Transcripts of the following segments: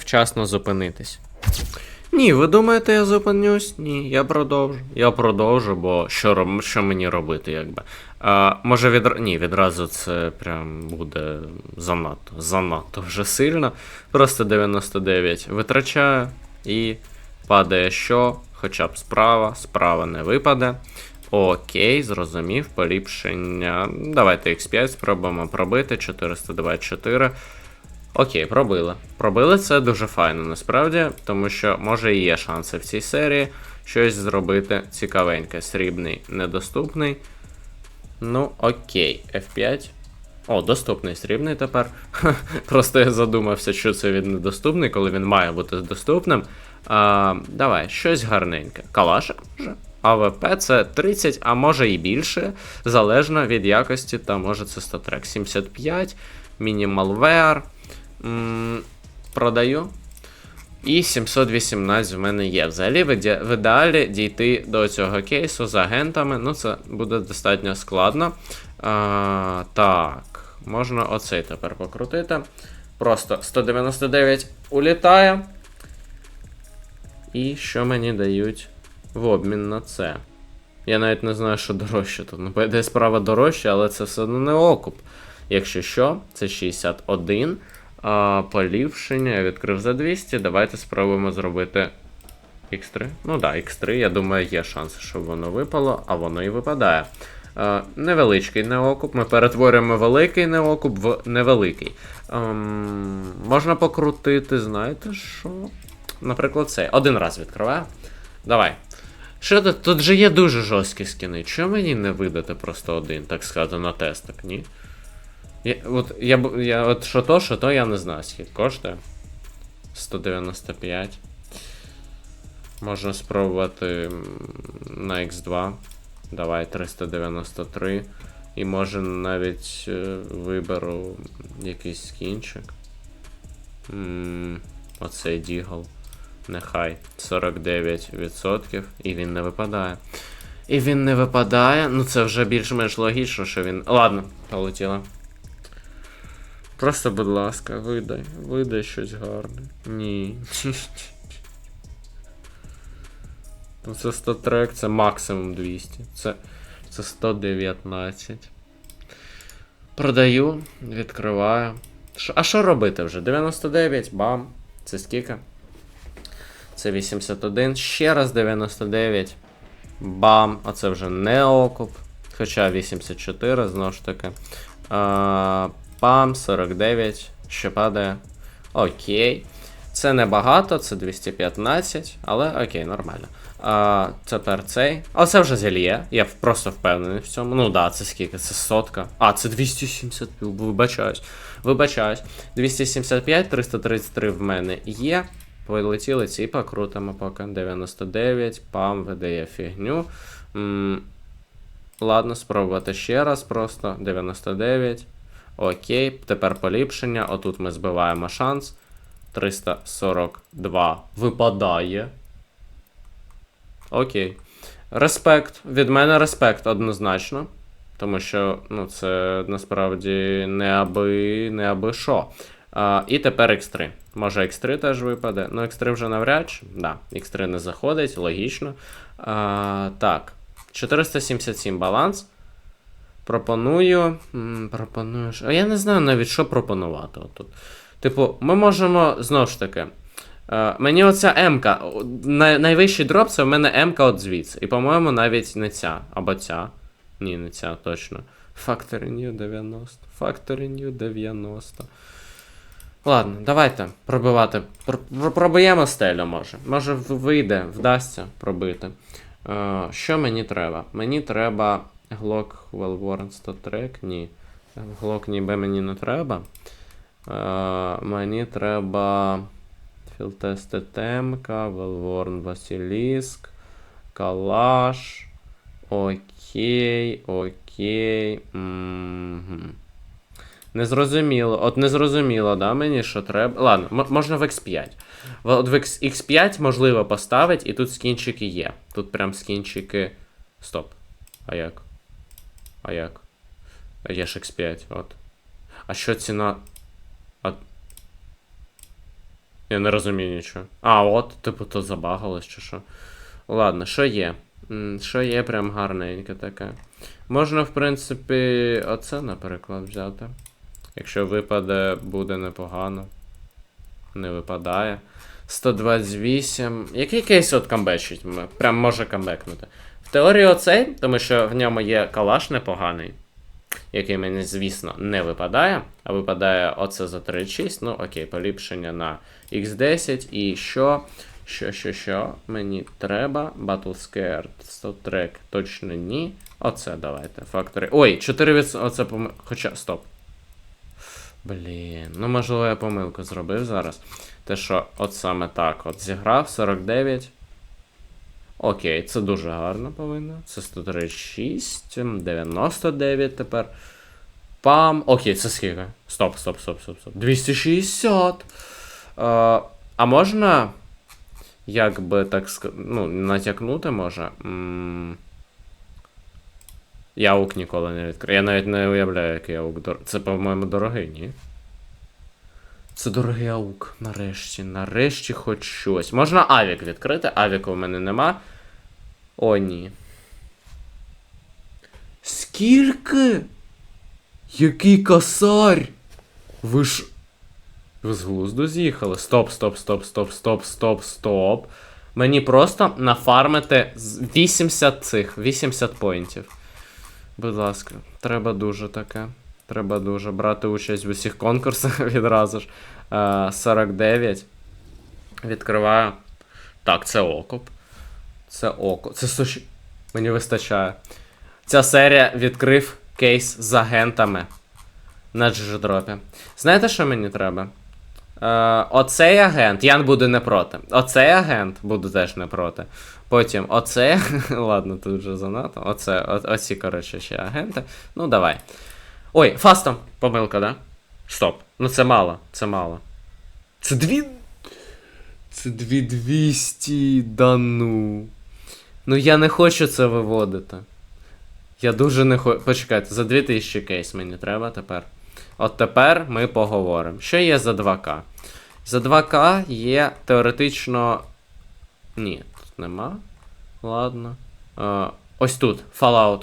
вчасно зупинитись. Ні, ви думаєте, я зупинюсь? Ні, я продовжу. Я продовжу, бо що, що мені робити, якби. А, може відра... Ні, відразу це прям буде занадто, занадто вже сильно. Просто 99 витрачаю і падає що? Хоча б справа, справа не випаде. Окей, зрозумів, поліпшення. Давайте X5 спробуємо пробити. 424. Окей, пробили. Пробили це дуже файно насправді, тому що може і є шанси в цій серії щось зробити цікавеньке. Срібний недоступний. Ну, окей, F5. О, доступний срібний тепер. Просто я задумався, що це він недоступний, коли він має бути доступним. А, давай, щось гарненьке. Калашик може. АВП це 30, а може і більше, залежно від якості, та може це статрек 75, мінімалвеар. М, Продаю. І 718 в мене є. Взагалі, в ідеалі дійти до цього кейсу з агентами. Ну, це буде достатньо складно. А, так, можна оцей тепер покрутити. Просто 199 улітає. І що мені дають в обмін на це? Я навіть не знаю, що дорожче тут. Ну, десь справа дорожче, але це все одно не окуп. Якщо що, це 61. А, поліпшення я відкрив за 200. Давайте спробуємо зробити X3. Ну так, да, X3, я думаю, є шанси, щоб воно випало, а воно і випадає. Е, невеличкий неокуп. Ми перетворюємо великий неокуп в невеликий. Ем, можна покрутити, знаєте що? Наприклад, цей. Один раз відкриваю. Давай. Що тут? Тут же є дуже жорсткі скини. Чому мені не видати просто один, так сказати, на тестах, ні? От, я, я, от що то, що то, я не знаю, скільки коштує. 195. Можна спробувати на X2. Давай 393. І може навіть е, виберу якийсь скінчик. Оцей Дігл. Нехай 49%. І він не випадає. І він не випадає. Ну це вже більш-менш логічно, що він. Ладно, полетіло. Просто, будь ласка, видай. Видай щось гарне. Ні. Ну це 100 трек, це максимум 200. Це, це 119. Продаю, відкриваю. А що робити вже? 99, бам. Це скільки? Це 81. Ще раз 99. Бам. Оце вже не окуп. Хоча 84, знову ж таки. А, пам, 49. Ще падає. Окей. Це небагато, це 215, але окей, нормально. А, тепер цей. А це вже зельє. Я просто впевнений в цьому. Ну да, це скільки? Це сотка. А, це 270. Вибачаюсь. Вибачаюсь. 275, 333 в мене є. Полетіли ці покрутимо поки. 99, пам видає фігню. М, Ладно, спробувати ще раз просто. 99. Окей, тепер поліпшення. Отут ми збиваємо шанс. 342 випадає. Окей. Респект. Від мене респект однозначно. Тому що ну, це насправді не аби, не аби що. А, і тепер X3. Може X3 теж випаде. Ну, X3 вже навряд чи. Да, X3 не заходить, логічно. А, так. 477 баланс. Пропоную. Пропоную. А я не знаю навіть, що пропонувати отут. Типу, ми можемо знову ж таки. Е, мені оця М-ка. най- найвищий дроп це в мене М-ка от звідси. І, по-моєму, навіть не ця. Або ця. Ні, не ця, точно. Factory New 90. Factory New 90. Ладно, давайте пробивати. Пр- пр- Пробиємо стелю, може. Може вийде, вдасться пробити. Е, що мені треба? Мені треба Glock Well Worn 100 Track? Ні. Glock ніби мені не треба. Е, мені треба Філтести Темка, Велворн Василіск, Калаш. Окей, окей. Мгм. Незрозуміло. От незрозуміло, да, мені що треба. Ладно, можна в X5. В- От в X- X5 можливо поставити, і тут скінчики є. Тут прям скінчики. Стоп. А як? А як? Є ж X5, от. А що ціна. А... Я не розумію нічого. А, от, типу, то забагалось чи що. Ладно, що є? Що є прям гарненьке таке. Можна, в принципі, оце, наприклад, взяти. Якщо випаде, буде непогано. Не випадає. 128. Який кейс от камбечить? Прям може камбекнути. Теорії оцей, тому що в ньому є калаш непоганий, який мені, звісно, не випадає. А випадає оце за 36. Ну, окей, поліпшення на X10. І що? Що, що, що? Мені треба. Battle Scared, Stop точно ні. Оце давайте. Factory. Ой, 4%. Оце пом... Хоча. Стоп. Блін, ну можливо я помилку зробив зараз. Те, що от саме так от зіграв 49. Окей, це дуже гарно повинно. Це 136, 99 тепер. Пам. Окей, це скільки? Стоп, стоп, стоп, стоп, стоп. 260. Е, а можна. Як би так сказати. Ну, натякнути може. Яук ніколи не відкрив. Я навіть не уявляю, який яук дор... Це, по-моєму, дорогий, ні? Це дорогий аук. Нарешті, нарешті хоч щось. Можна авік відкрити. Авіку в мене нема. О, ні. Скільки? Який косарь? Ви ж. Ви з глузду з'їхали. Стоп, стоп, стоп, стоп, стоп, стоп, стоп. Мені просто нафармити 80 цих, 80 поінтів. Будь ласка, треба дуже таке. Треба дуже брати участь в усіх конкурсах відразу ж. Е, 49. Відкриваю. Так, це окоп. Це око. Це 100... Мені вистачає. Ця серія відкрив кейс з агентами на джедропі. Знаєте, що мені треба? Е, оцей агент, Ян буде не проти. Оцей агент буде теж не проти. Потім оцей. Ладно, тут вже занадто. Оце, о, оці, коротше, ще агенти. Ну, давай. Ой, фастом. Помилка, да? Стоп. Ну це мало, це мало. Це дві. Це дві 200, да ну. Ну я не хочу це виводити. Я дуже не хочу. Почекайте, за 2000 кейс мені треба тепер. От тепер ми поговоримо. Що є за 2К? За 2К є теоретично. Ні, тут нема. Ладно. Е, ось тут, Fallout.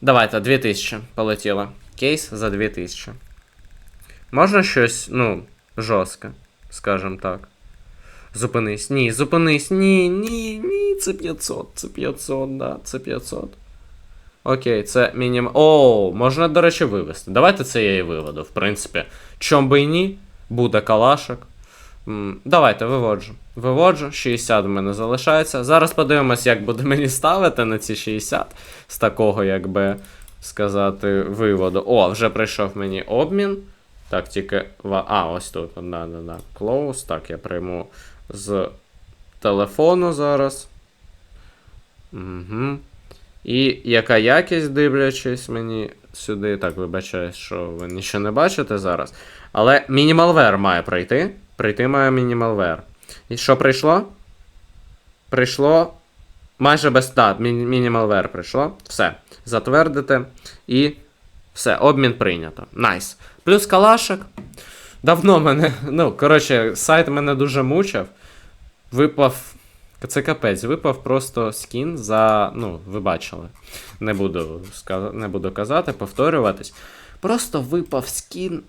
Давайте, 2000 полетіло. Кейс за 2000. Можна щось, ну, жорстке, скажем так. Зупинись. Ні, зупинись. Ні, ні, ні, це 500, це 500, да, це 500. Окей, це мінімум. О, можна, до речі, вивести. Давайте це я і виведу, в принципі. Чом би і ні, буде калашик. Давайте виводжу. Виводжу, 60 в мене залишається. Зараз подивимось, як буде мені ставити на ці 60 з такого, як би сказати, виводу. О, вже прийшов мені обмін. Так, тільки. А, ось тут. Да, да, да. Close. Так, я прийму з телефону зараз. Угу. І яка якість, дивлячись мені сюди. Так, вибачаюсь, що ви нічого не бачите зараз. Але мінімалвер має прийти. Прийти має мінімалвер. І що прийшло? Прийшло. Майже без. Так, мінімалвер прийшло. Все. Затвердити. І все, обмін прийнято. Найс. Плюс калашик. Давно мене. Ну, коротше, сайт мене дуже мучив. Випав. Це капець, випав просто скін за. Ну, ви бачили. Не буду, сказ... не буду казати, повторюватись. Просто випав скін.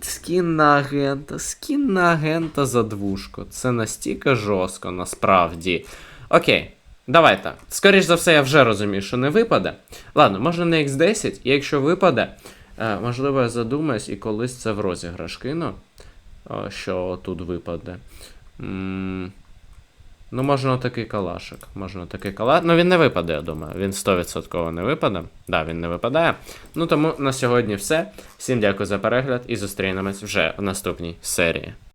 Скін на агента, скін на агента за двушку. Це настільки жорстко, насправді. Окей, давайте. Скоріш за все, я вже розумію, що не випаде. Ладно, може на X10, і якщо випаде, е, можливо, я задумаюсь і колись це в розіграш кину, що тут випаде. М, Ну, можна такий калашик. Можна такий калашик. Ну, він не випаде, я думаю. Він 100% не випаде. Да, він не випадає. Ну тому на сьогодні все. Всім дякую за перегляд і зустрінемось вже в наступній серії.